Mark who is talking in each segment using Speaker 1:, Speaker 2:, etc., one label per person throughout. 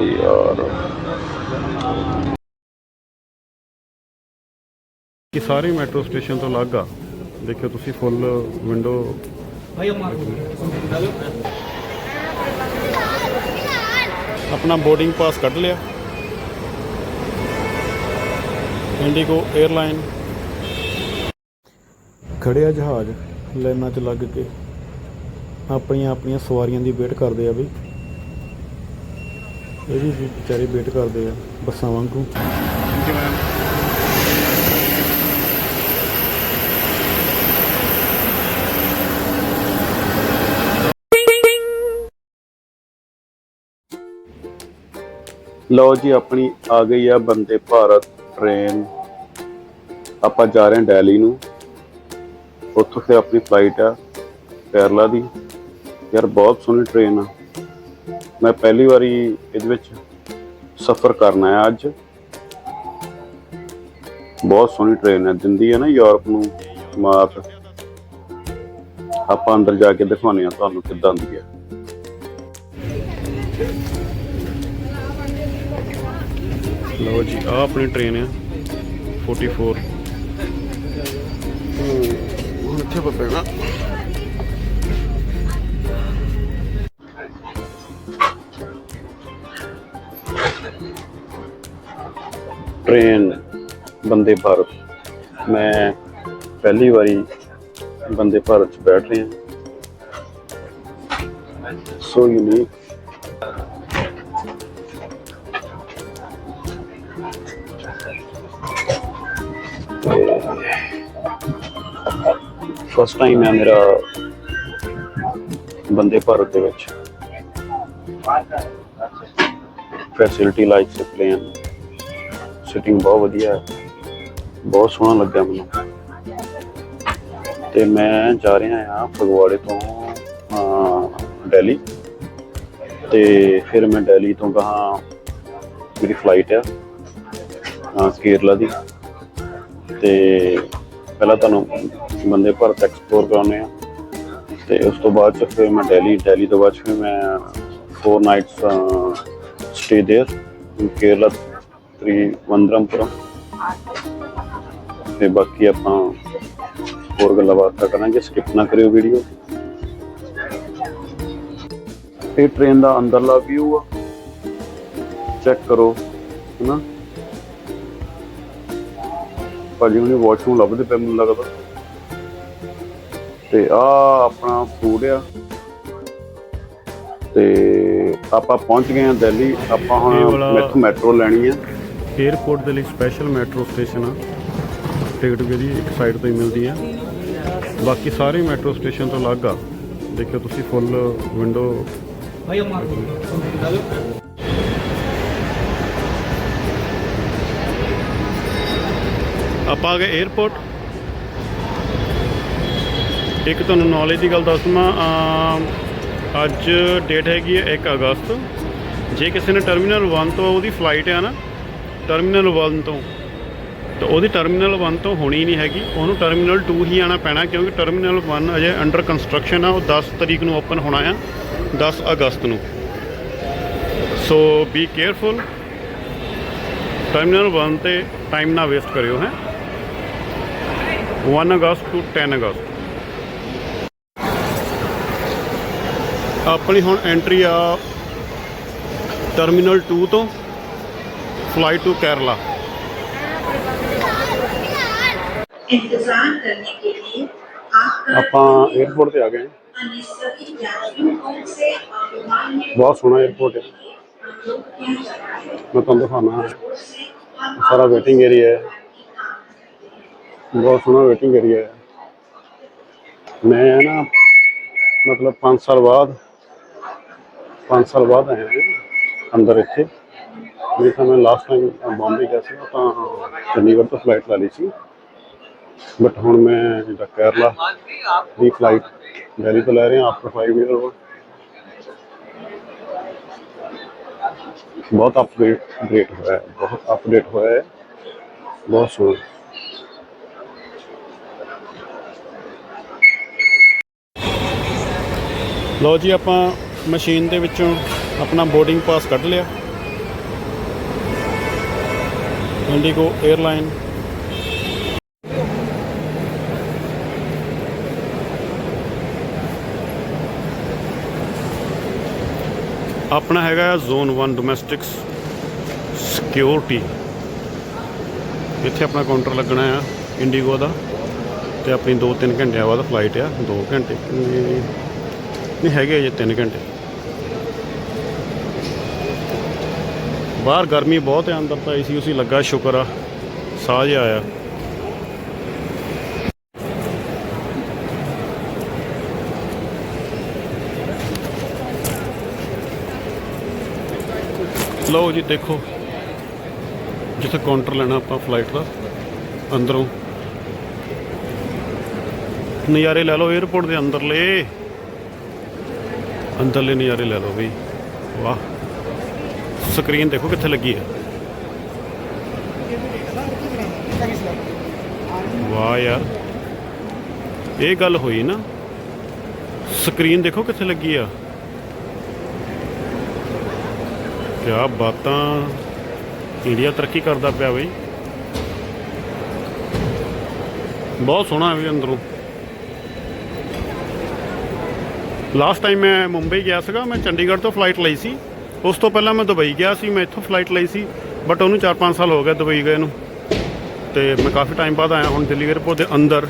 Speaker 1: ਯਾਰ।
Speaker 2: ਕਿ ਸਾਰੇ ਮੈਟਰੋ ਸਟੇਸ਼ਨ ਤੋਂ ਅਲੱਗ ਆ। ਦੇਖਿਓ ਤੁਸੀਂ ਫੁੱਲ ਵਿੰਡੋ ਆਪਣਾ ਬੋਰਡਿੰਗ ਪਾਸ ਕੱਢ ਲਿਆ। ਇੰਡੀਗੋ 에ਅਰਲਾਈਨ ਖੜਿਆ ਜਹਾਜ਼ ਲਾਈਨਾਂ 'ਚ ਲੱਗ ਕੇ ਆਪਣੀਆਂ ਆਪਣੀਆਂ ਸਵਾਰੀਆਂ ਦੀ ਵੇਟ ਕਰਦੇ ਆ ਬਈ। ਇਹ ਵੀ ਵਿਚਾਰੇ ਵੇਟ ਕਰਦੇ ਆ ਬੱਸਾਂ ਵਾਂਗੂ।
Speaker 1: ਲਓ ਜੀ ਆਪਣੀ ਆ ਗਈ ਆ ਬੰਦੇ ਭਾਰਤ ਟ੍ਰੇਨ ਆਪਾਂ ਜਾ ਰਹੇ ਹਾਂ ਦਿੱਲੀ ਨੂੰ। ਉੱਥੋਂ ਫਿਰ ਆਪਣੀ ਫਲਾਈਟ ਆ ਕੇਰਲਾ ਦੀ। ਯਾਰ ਬਹੁਤ ਸੋਹਣੀ ਟ੍ਰੇਨ ਆ। ਮੈਂ ਪਹਿਲੀ ਵਾਰੀ ਇਹਦੇ ਵਿੱਚ ਸਫ਼ਰ ਕਰਨਾ ਹੈ ਅੱਜ। ਬਹੁਤ ਸੋਹਣੀ ਟ੍ਰੇਨ ਹੈ। ਦਿੰਦੀ ਹੈ ਨਾ ਯੂਰਪ ਨੂੰ ਮਾਤ ਆਪਾਂ ਅੰਦਰ ਜਾ ਕੇ ਦਿਖਾਉਂਦੇ ਆ ਤੁਹਾਨੂੰ ਕਿੱਦਾਂ ਦੀ ਹੈ।
Speaker 2: ਲਓ ਜੀ ਆ ਆਪਣੀ ਟ੍ਰੇਨ ਆ 44 ਹੁਣ ਇੱਥੇ ਬੱਬੇਗਾ
Speaker 1: ਟ੍ਰੇਨ ਬੰਦੇ ਭਾਰਤ। ਮੈਂ ਪਹਿਲੀ ਵਾਰੀ ਬੰਦੇ ਭਾਰਤ ਚ ਬੈਠ ਰਿਹਾ। ਸੋ ਯੂਨੀਕ ਫਸਟ ਟਾਈਮ ਹੈ ਮੇਰਾ ਬੰਦੇ ਭਾਰਤ ਦੇ ਵਿੱਚ। ਫੈਸਿਲਿਟੀ ਲਾਈਕ ਸੇ ਪਲੇਨ ਸਿਟਿੰਗ ਬਹੁਤ ਵਧੀਆ ਹੈ ਬਹੁਤ ਸੋਹਣਾ ਲੱਗਾ ਮੈਨੂੰ ਤੇ ਮੈਂ ਜਾ ਰਿਹਾ ਹਾਂ ਫਗਵਾੜੇ ਤੋਂ ਅਹ, ਦਿੱਲੀ ਤੇ ਫਿਰ ਮੈਂ ਦਿੱਲੀ ਤੋਂ ਗਾਹਾਂ ਮੇਰੀ ਫਲਾਈਟ ਆ ਅਹ, ਕੇਰਲਾ ਦੀ ਤੇ ਪਹਿਲਾਂ ਤੁਹਾਨੂੰ ਬੰਦੇ ਭਾਰਤ ਐਕਸਪਲੋਰ ਕਰਾਉਣੇ ਆ ਤੇ ਉਸ ਤੋਂ ਬਾਅਦ ਚ ਫਿਰ ਮੈਂ ਦਿੱਲੀ ਦਿੱਲੀ ਤੋਂ ਬਾਅਦ 'ਚ ਫਿਰ ਮੈਂ 4 nights stay there in Kerala Thiruvananthapuram ਤੇ ਬਾਕੀ ਆਪਾਂ ਹੋਰ ਗੱਲਾਂ ਬਾਤਾਂ ਕਰਾਂਗੇ। ਸਕਿਪ ਨਾ ਕਰਿਓ ਵੀਡੀਓ ਇਹ ਟ੍ਰੇਨ ਦਾ ਅੰਦਰਲਾ ਵਿਊ ਆ। ਚੈੱਕ ਕਰੋ ਹਨਾ? ਭਾਜੀ ਉਹਨੇ ਵਾਸ਼ਰੂਮ ਲੱਭਦੇ ਪਏ ਮੈਨੂੰ ਲੱਗਦਾ। ਤੇ ਆ ਆਪਣਾ ਫੂਡ ਆ। ਤੇ ਆਪਾਂ ਪਹੁੰਚ ਗਏ ਆ ਦਿੱਲੀ। ਆਪਾਂ ਹੁਣ ਮੈਟਰੋ ਲੈਣੀ ਆ।
Speaker 2: 에ਅਰਪੋਰਟ ਦੇ ਲਈ ਸਪੈਸ਼ਲ ਮੈਟਰੋ ਸਟੇਸ਼ਨ ਆ। ਟਿਕਟ ਜਿਹੜੀ ਇੱਕ ਸਾਈਡ ਤੋਂ ਹੀ ਮਿਲਦੀ ਆ। ਬਾਕੀ ਸਾਰੇ ਮੈਟਰੋ ਸਟੇਸ਼ਨ ਤੋਂ ਅਲੱਗ ਆ। ਦੇਖਿਓ ਤੁਸੀਂ ਫੁੱਲ ਵਿੰਡੋ ਆਪਾਂ ਆ ਗਏ 에ਅਰਪੋਰਟ ਇੱਕ ਤੁਹਾਨੂੰ ਨੌਲੇਜ ਦੀ ਗੱਲ ਦੱਸਵਾਂ ਅਮ, ਅੱਜ ਡੇਟ ਹੈਗੀ ਹੈ 1 ਅਗਸਤ। ਜੇ ਕਿਸੇ ਨੇ ਟਰਮੀਨਲ 1 ਤੋਂ ਉਹਦੀ ਫਲਾਈਟ ਆ ਨਾ ਟਰਮੀਨਲ 1 ਤੋਂ। ਤਾਂ ਉਹਦੀ ਟਰਮੀਨਲ 1 ਤੋਂ ਹੋਣੀ ਨਹੀਂ ਹੈਗੀ। ਉਹਨੂੰ ਟਰਮੀਨਲ 2 ਹੀ ਆਣਾ ਪੈਣਾ, ਕਿਉਂਕਿ ਟਰਮੀਨਲ 1 ਅਜੇ ਅੰਡਰ ਕੰਸਟਰਕਸ਼ਨ ਆ। ਉਹ 10 ਤਰੀਕ ਨੂੰ ਓਪਨ ਹੋਣਾ ਆ 10 ਅਗਸਤ ਨੂੰ। ਸੋ ਬੀ ਕੇਅਰਫੁਲ ਟਰਮੀਨਲ 1 ਤੇ ਟਾਈਮ ਨਾ ਵੇਸਟ ਕਰਿਓ, ਹੈ। 1 ਅਗਸਤ ਟੂ 10 ਅਗਸਤ। ਆਪਣੀ ਹੁਣ ਐਂਟਰੀ ਆ ਟਰਮੀਨਲ 2 ਤੋਂ। फ्लाई टू केरला
Speaker 3: इंतज़ार करने के लिए
Speaker 1: आप एयरपोर्ट
Speaker 3: आ गए बहुत सोहना एयरपोर्ट है। मैं
Speaker 1: तो तुम दिखाना
Speaker 3: सारा वेटिंग एरिया है।
Speaker 1: बहुत सोना वेटिंग
Speaker 3: एरिया है। मैं
Speaker 1: ना मतलब पाँच साल बाद पाँच साल बाद आए हैं अंदर इतने। 5 ਸਾਲ ਬਾਅਦ 5 ਸਾਲ ਬਾਅਦ ਆਇਆ ਹਾਂ ਅੰਦਰ ਇੱਥੇ ਮੇਰੇ ਤਾਂ ਮੈਂ ਲਾਸਟ ਟਾਈਮ ਬੰਬੇ ਗਿਆ ਸੀ ਤਾਂ ਚੰਡੀਗੜ੍ਹ ਤੋਂ ਫਲਾਈਟ ਲਾ ਲਈ ਸੀ। ਬਟ ਹੁਣ ਮੈਂ ਜਿਹੜਾ ਕੇਰਲਾ ਦੀ ਫਲਾਈਟ ਦਿੱਲੀ ਤੋਂ ਲੈ ਰਿਹਾ ਆਫਟਰ 5 ਇਅਰ ਬਹੁਤ ਅਪਡੇਟ ਅਪਡੇਟ ਹੋਇਆ ਹੈ, ਬਹੁਤ ਅਪਡੇਟ ਹੋਇਆ ਹੈ, ਬਹੁਤ ਸੋਹਣਾ।
Speaker 2: ਲਓ ਜੀ, ਆਪਾਂ ਮਸ਼ੀਨ ਦੇ ਵਿੱਚੋਂ ਆਪਣਾ ਬੋਰਡਿੰਗ ਪਾਸ ਕੱਢ ਲਿਆ। ਇੰਡੀਗੋ 에ਅਰਲਾਈਨ ਆਪਣਾ ਹੈਗਾ ਜ਼ੋਨ 1 ਡੋਮੈਸਟਿਕਸ ਸਿਕਿਉਰਿਟੀ। ਇੱਥੇ ਆਪਣਾ ਕਾਊਂਟਰ ਲੱਗਣਾ ਆ ਇੰਡੀਗੋ ਦਾ ਤੇ ਆਪਣੀ 2-3 ਘੰਟਿਆਂ ਬਾਅਦ ਫਲਾਈਟ ਆ 2 ਘੰਟੇ। ਨਹੀਂ ਨਹੀਂ ਹੈਗੇ ਜੇ 3 ਘੰਟੇ। ਬਾਹਰ ਗਰਮੀ ਬਹੁਤ ਹੈ, ਅੰਦਰ ਤਾਂ ਏਸੀ ਉਸੀ ਲੱਗਾ, ਸ਼ੁਕਰ ਆ। ਸਾਹ ਜਿਹਾ ਆਇਆ। ਲਓ ਜੀ, ਦੇਖੋ। ਜਿੱਥੇ ਕਾਊਂਟਰ ਲੈਣਾ ਆਪਾਂ ਫਲਾਈਟ ਦਾ, ਅੰਦਰੋਂ। ਨਜ਼ਾਰੇ ਲੈ ਲਓ 에어ਪੋਰਟ ਦੇ ਅੰਦਰਲੇ। ਅੰਦਰਲੇ ਨਜ਼ਾਰੇ ਲੈ ਲਓ ਬਈ। ਵਾਹ। ਸਕਰੀਨ ਦੇਖੋ ਕਿੱਥੇ ਲੱਗੀ ਹੈ। ਵਾਹ ਯਾਰ। ਇਹ ਗੱਲ ਹੋਈ ਨਾ। ਸਕਰੀਨ ਦੇਖੋ ਕਿੱਥੇ ਲੱਗੀ ਆ। ਕਿਆ ਬਾਤਾਂ। ਇੰਡੀਆ ਤਰੱਕੀ ਕਰਦਾ ਪਿਆ ਬਈ। ਬਹੁਤ ਸੋਹਣਾ ਹੈ ਵੀ ਅੰਦਰੋਂ। ਲਾਸਟ ਟਾਈਮ ਮੈਂ ਮੁੰਬਈ ਗਿਆ ਸੀਗਾ, ਮੈਂ ਚੰਡੀਗੜ੍ਹ ਤੋਂ ਫਲਾਈਟ ਲਈ ਸੀ। ਉਸ ਤੋਂ ਪਹਿਲਾਂ ਮੈਂ ਦੁਬਈ ਗਿਆ ਸੀ, ਮੈਂ ਇੱਥੋਂ ਫਲਾਈਟ ਲਈ ਸੀ ਬਟ ਉਹਨੂੰ 4-5 ਸਾਲ ਹੋ ਗਏ ਦੁਬਈ ਗਏ ਨੂੰ। ਤੇ ਮੈਂ ਕਾਫੀ ਟਾਈਮ ਬਾਅਦ ਆਇਆ, ਹੁਣ ਦਿੱਲੀ 에ਅਰਪੋਰਟ ਦੇ ਅੰਦਰ।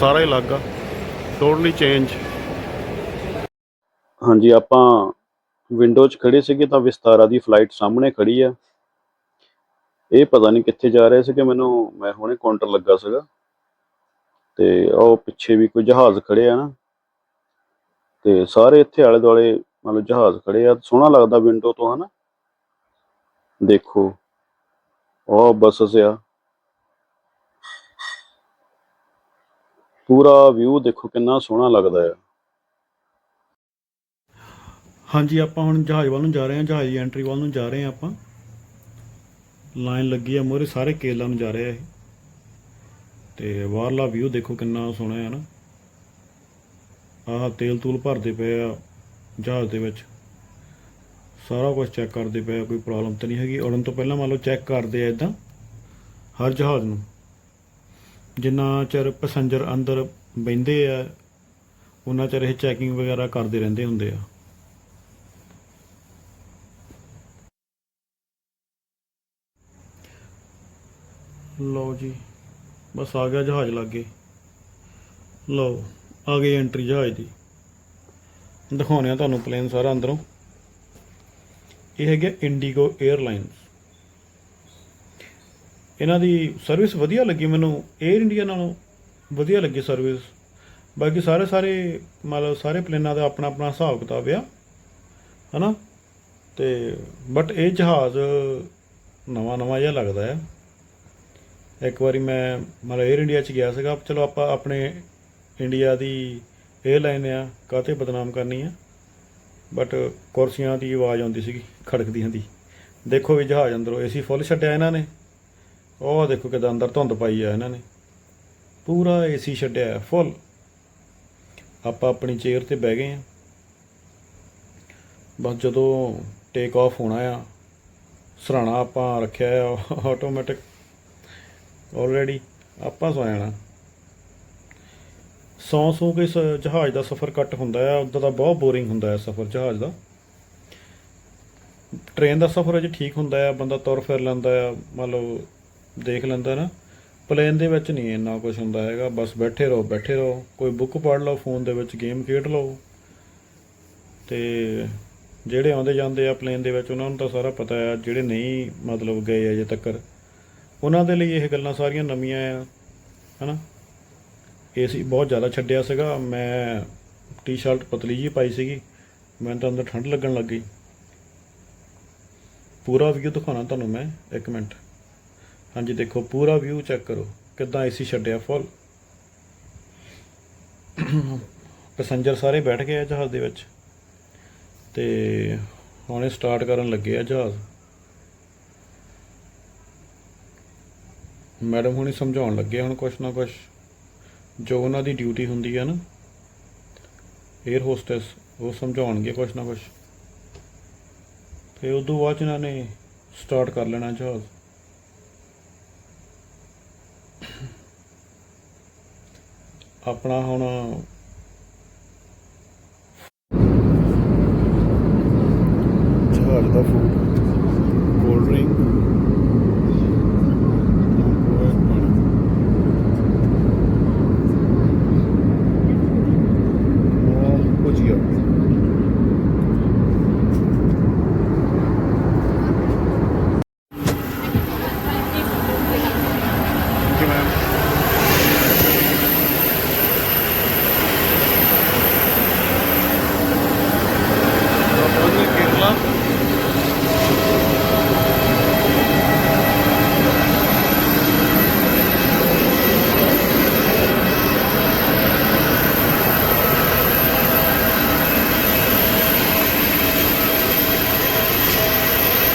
Speaker 2: ਸਾਰਾ ਇਲਾਕਾ ਟੋਟਲੀ ਚੇਂਜ
Speaker 1: ਹਾਂਜੀ, ਆਪਾਂ ਵਿੰਡੋ 'ਚ ਖੜੇ ਸੀਗੇ ਤਾਂ ਵਿਸਤਾਰਾ ਦੀ ਫਲਾਈਟ ਸਾਹਮਣੇ ਖੜੀ ਆ। ਇਹ ਪਤਾ ਨਹੀਂ ਕਿੱਥੇ ਜਾ ਰਹੇ ਸੀਗੇ, ਮੈਨੂੰ, ਮੈਂ ਹੁਣੇ ਕਾਊਂਟਰ ਲੱਗਾ ਸੀਗਾ। ਤੇ ਉਹ ਪਿੱਛੇ ਵੀ ਕੋਈ ਜਹਾਜ਼ ਖੜੇ ਆ ਨਾ। ਤੇ ਸਾਰੇ ਇੱਥੇ ਆਲੇ ਦੁਆਲੇ ਮਤਲਬ ਜਹਾਜ਼ ਖੜੇ ਆ। ਸੋਹਣਾ ਲੱਗਦਾ ਵਿੰਡੋ ਤੋਂ, ਹਨਾ? ਦੇਖੋ। ਉਹ ਬੱਸਸ ਆ ਪੂਰਾ ਵਿਊ ਦੇਖੋ ਕਿੰਨਾ ਸੋਹਣਾ ਲੱਗਦਾ ਆ।
Speaker 2: ਹਾਂਜੀ, ਆਪਾਂ ਹੁਣ ਜਹਾਜ਼ ਵੱਲ ਨੂੰ ਜਾ ਰਹੇ ਹਾਂ, ਜਹਾਜ਼ ਦੀ ਐਂਟਰੀ ਵੱਲ ਨੂੰ ਜਾ ਰਹੇ ਹਾਂ ਆਪਾਂ। ਲਾਈਨ ਲੱਗੀ ਆ ਮੋਰੇ ਸਾਰੇ ਕੇਲਾ ਨੂੰ ਜਾ ਰਹੇ ਆ ਇਹ। ਤੇ ਬਾਹਰਲਾ ਵਿਊ ਦੇਖੋ ਕਿੰਨਾ ਸੋਹਣਾ ਹੈ ਨਾ ਆਹ ਤੇਲ ਤੂਲ ਭਰਦੇ ਪਏ ਆ ਜਹਾਜ਼ ਦੇ ਵਿੱਚ। ਸਾਰਾ ਕੁਝ ਚੈੱਕ ਕਰਦੇ ਪਏ ਆ, ਕੋਈ ਪ੍ਰੋਬਲਮ ਤਾਂ ਨਹੀਂ ਹੈਗੀ। ਉੜਨ ਤੋਂ ਪਹਿਲਾਂ ਮੰਨ ਲਓ ਚੈੱਕ ਕਰਦੇ ਆ ਇਦਾਂ ਹਰ ਜਹਾਜ਼ ਨੂੰ। ਜਿੰਨਾ ਚਿਰ ਪੈਸੇਂਜਰ ਅੰਦਰ ਬੈੰਦੇ ਆ ਉਹਨਾਂ ਚਿਰ ਇਹ ਚੈਕਿੰਗ ਵਗੈਰਾ ਕਰਦੇ ਰਹਿੰਦੇ ਹੁੰਦੇ ਆ। ਲਓ ਜੀ, ਬਸ ਆ ਗਿਆ ਜਹਾਜ਼ ਲੱਗੇ। ਲਓ। ਆ ਗਈ ਐਂਟਰੀ ਜਹਾਜ਼ ਦੀ। ਦਿਖਾਉਂਦੇ ਆ ਤੁਹਾਨੂੰ ਪਲੇਨ ਸਾਰਾ ਅੰਦਰੋਂ। ਇਹ ਹੈਗੇ ਇੰਡੀਗੋ 에ਅਰਲਾਈਨਸ ਇਹਨਾਂ ਦੀ ਸਰਵਿਸ ਵਧੀਆ ਲੱਗੀ ਮੈਨੂੰ। 에ਅਰ ਇੰਡੀਆ ਨਾਲੋਂ ਵਧੀਆ ਲੱਗੀ ਸਰਵਿਸ ਬਾਕੀ ਸਾਰੇ ਸਾਰੇ ਮਤਲਬ ਸਾਰੇ ਪਲੇਨਾਂ ਦਾ ਆਪਣਾ ਆਪਣਾ ਹਿਸਾਬ ਕਿਤਾਬ ਆ। ਹਨਾ? ਤੇ ਬਟ ਇਹ ਜਹਾਜ਼ ਨਵਾਂ ਨਵਾਂ ਜਿਹਾ ਲੱਗਦਾ ਹੈ ਇੱਕ ਵਾਰੀ ਮੈਂ ਮਤਲਬ 에ਅਰ ਇੰਡੀਆ 'ਚ ਗਿਆ ਸੀਗਾ। ਚਲੋ ਆਪਾਂ ਆਪਣੇ ਇੰਡੀਆ ਦੀ 에ਅਰਲਾਈਨ ਆ, ਕਾਹਤੇ ਬਦਨਾਮ ਕਰਨੀ ਆ? ਬਟ ਕੁਰਸੀਆਂ ਦੀ ਆਵਾਜ਼ ਆਉਂਦੀ ਸੀਗੀ ਖੜਕਦੀਆਂ ਦੀ ਦੇਖੋ ਵੀ ਜਹਾਜ਼ ਅੰਦਰੋਂ ਏਸੀ ਫੁੱਲ ਛੱਡਿਆ ਇਹਨਾਂ ਨੇ। ਉਹ ਦੇਖੋ ਕਿਦਾਂ ਅੰਦਰ ਧੁੰਦ ਪਾਈ ਆ ਇਹਨਾਂ ਨੇ। ਪੂਰਾ ਏਸੀ ਛੱਡਿਆ, ਫੁੱਲ। ਆਪਾਂ ਆਪਣੀ ਚੇਅਰ ਤੇ ਬਹਿ ਗਏ ਆ। ਬਸ ਜਦੋਂ ਟੇਕ ਆਫ ਹੋਣਾ ਆ, ਸਰਾਣਾ ਆਪਾਂ ਰੱਖਿਆ ਆ ਆਟੋਮੈਟਿਕ ਆਲਰੇਡੀ ਆਪਾਂ ਸੌ ਜਾਣਾ। ਸੌ ਸੌ ਕੇ ਇਸ ਜਹਾਜ਼ ਦਾ ਸਫ਼ਰ ਘੱਟ ਹੁੰਦਾ ਆ, ਉਦੋਂ ਦਾ ਬਹੁਤ ਬੋਰਿੰਗ ਹੁੰਦਾ ਹੈ ਸਫ਼ਰ, ਜਹਾਜ਼ ਦਾ। ਟ੍ਰੇਨ ਦਾ ਸਫ਼ਰ ਅਜੇ ਠੀਕ ਹੁੰਦਾ ਆ, ਬੰਦਾ ਤੁਰ ਫਿਰ ਲੈਂਦਾ ਆ ਮਤਲਬ ਦੇਖ ਲੈਂਦਾ ਨਾ। ਪਲੇਨ ਦੇ ਵਿੱਚ ਨਹੀਂ ਇੰਨਾ ਕੁਝ ਹੁੰਦਾ ਹੈਗਾ, ਬਸ ਬੈਠੇ ਰਹੋ ਬੈਠੇ ਰਹੋ। ਕੋਈ ਬੁੱਕ ਪੜ੍ਹ ਲਓ ਫੋਨ ਦੇ ਵਿੱਚ ਗੇਮ ਖੇਡ ਲਓ। ਤੇ ਜਿਹੜੇ ਆਉਂਦੇ ਜਾਂਦੇ ਆ ਪਲੇਨ ਦੇ ਵਿੱਚ, ਉਹਨਾਂ ਨੂੰ ਤਾਂ ਸਾਰਾ ਪਤਾ ਆ, ਜਿਹੜੇ ਨਹੀਂ ਮਤਲਬ ਗਏ ਅਜੇ ਤੱਕ ਉਹਨਾਂ ਦੇ ਲਈ ਇਹ ਗੱਲਾਂ ਸਾਰੀਆਂ ਨਵੀਆਂ ਆ, ਹਨਾ? ਏਸੀ ਬਹੁਤ ਜ਼ਿਆਦਾ ਛੱਡਿਆ ਸੀਗਾ। ਮੈਂ ਟੀ-ਸ਼ਰਟ ਪਤਲੀ ਜੀ ਪਾਈ ਸੀਗੀ। ਮੈਨੂੰ ਤਾਂ ਅੰਦਰ ਠੰਡ ਲੱਗਣ ਲੱਗ ਗਈ। ਪੂਰਾ ਵੀਊ ਦਿਖਾਉਣਾ ਤੁਹਾਨੂੰ ਮੈਂ, ਇੱਕ ਮਿੰਟ। ਹਾਂਜੀ, ਦੇਖੋ, ਪੂਰਾ ਵਿਊ ਚੈੱਕ ਕਰੋ, ਕਿੱਦਾਂ ਏਸੀ ਛੱਡਿਆ ਫੁੱਲ ਪੈਸੇਂਜਰ ਸਾਰੇ ਬੈਠ ਗਏ ਆ ਜਹਾਜ਼ ਦੇ ਵਿੱਚ। ਤੇ ਹੁਣੇ ਸਟਾਰਟ ਕਰਨ ਲੱਗੇ ਆ ਜਹਾਜ਼। ਮੈਡਮ ਹੁਣੇ ਸਮਝਾਉਣ ਲੱਗੇ ਹੁਣ ਕੁਛ ਨਾ ਕੁਛ। ਜੋ ਉਹਨਾਂ ਦੀ ਡਿਊਟੀ ਹੁੰਦੀ ਹੈ ਨਾ 에ਅਰ ਹੋਸਟੈਸ ਉਹ ਸਮਝਾਉਣਗੇ ਕੁਛ ਨਾ ਕੁਛ। ਤੇ ਤੋਂ ਬਾਅਦ 'ਚ ਇਹਨਾਂ ਨੇ ਸਟਾਰਟ ਕਰ ਲੈਣਾ ਜਹਾਜ਼। ਆਪਣਾ ਹੁਣ ਜਹਾਜ਼ ਦਾ ਫੂਡ ਕੋਲਡ ਡਰਿੰਕ ਭੁਜੀਆ ਜੀ ਮੈਮ ਕੇਰਲਾ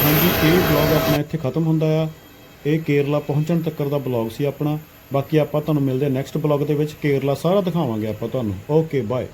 Speaker 2: ਹਾਂਜੀ ਇਹ ਵਲੌਗ ਆਪਣਾ ਇੱਥੇ ਖਤਮ ਹੁੰਦਾ ਆ। ਇਹ ਕੇਰਲਾ ਪਹੁੰਚਣ ਤੱਕ ਦਾ ਵਲੌਗ ਸੀ ਆਪਣਾ। ਬਾਕੀ ਆਪਾਂ ਤੁਹਾਨੂੰ ਮਿਲਦੇ ਨੈਕਸਟ ਵਲੌਗ ਦੇ ਵਿੱਚ। ਕੇਰਲਾ ਸਾਰਾ ਦਿਖਾਵਾਂਗੇ ਆਪਾਂ ਤੁਹਾਨੂੰ। Okay, bye.